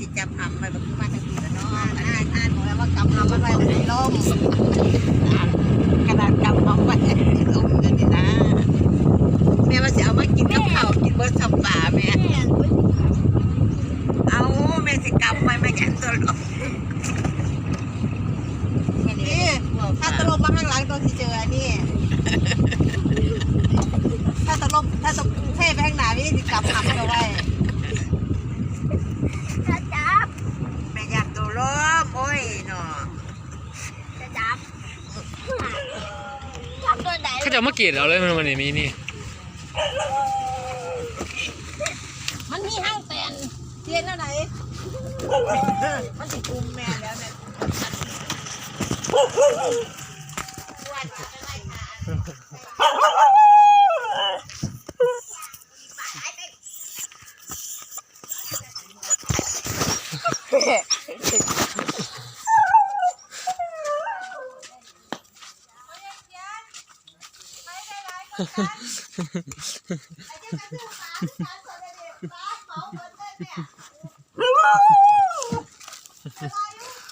สิจับทำไปบบรทุมาตั้งกี่แล้วเนาะอันนอ่านหมแล้วว่ากำลังไว้ในร่มกระดาษกำทำไว้ในร่มกันนี่นะแม่ว่าจะเอามากินกับข้ากินบอสับป่าม่เอาแม่สิกำไว้ไม่แข็ตัลมนถ้าตลบมาข้างหลังตัวที่เจอนี่ถ้าตลบถ้าตกเทไปข้างหน้านี่สิกำทำเอาไว้ เขาจะเอามาเกลียดเอาเลยมันมันนี่มีนี่ มันมีห้างแตนเทียนแล้วไหนมันสิกุมแม่แล้วเนี่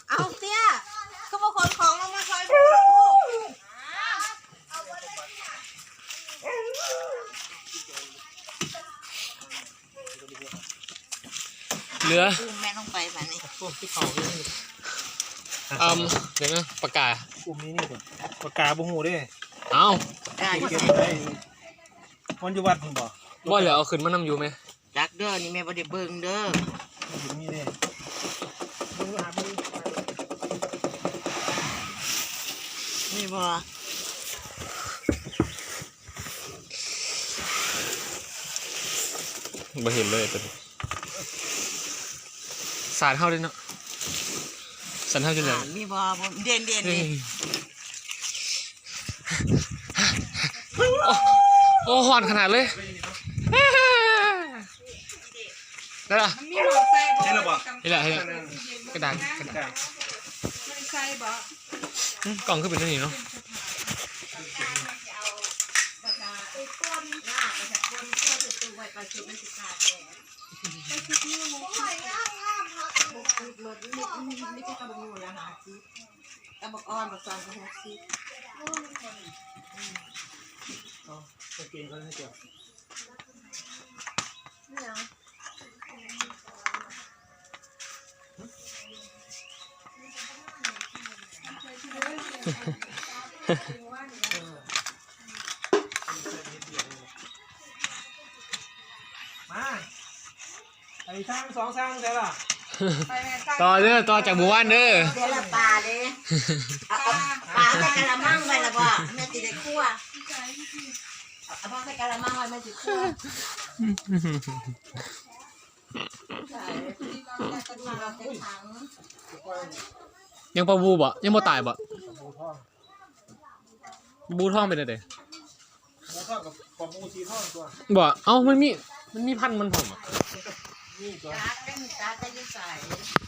เอาเตี้ยก็มาขนของลงมาซอยผู้เหลือกุมแม่ลงไปแบบนี้พวกที่เขาเนี่ยอืมเดี๋ยวนะปากกา กลุ่มนี้นี่ก่อนปากกาบุหูด้วย เอ้า ได้เก็บได้วันอยู่วัดผมบอกบ่เหลือเอาขึ้นมานำอยู่ไหมจักเด้อนี่แม่บ่ได้เบิ่งเด้ออยู่นี่เนี่ยมึงหามึงนี่บ่บ่เห็นเลยตัวนี้สารเท่าด้วยเนาะสารเท่าจนเหลืออ่านมีบ่บ่เด่นเด่นเฮ้ยนี่ โอ้หอนขนาดเลยได้ละมันมีหัวใส่บ่ใช่หรือเปล่านี่แหละนี่แหละกระดาษกระดาษมันใส่บ่กล่องขึ้นเป็นเรื่องนี้เนาะกระบกอ่อนบักซอนก็หกสิบ ก่งเขาให้เกี่ยวมาไอ้สร้างสองสร้างใช่ป่ะไปแม่ตั้งต่อเด้อต่อจากหมู่บ้านเด้อเดี๋ยวละปลาเลยเอาเอาปลาใส่กะละมังไว้ละบ่แม่สิได้คั่ว เอาปลาใส่กะละมังไว้แม่สิคั่วใส่กระดูกเราใส่ถังยังปลาบูบ่ยังบ่ตายบ่หมูทอดบูท่องเป็นอะไรหมูทอดกับปลาบูสีทอดตัวบ่เอ้ามันมีมันมีพันธุ์มันผมอะ นี่ตัว ตาเป็นตาจใส่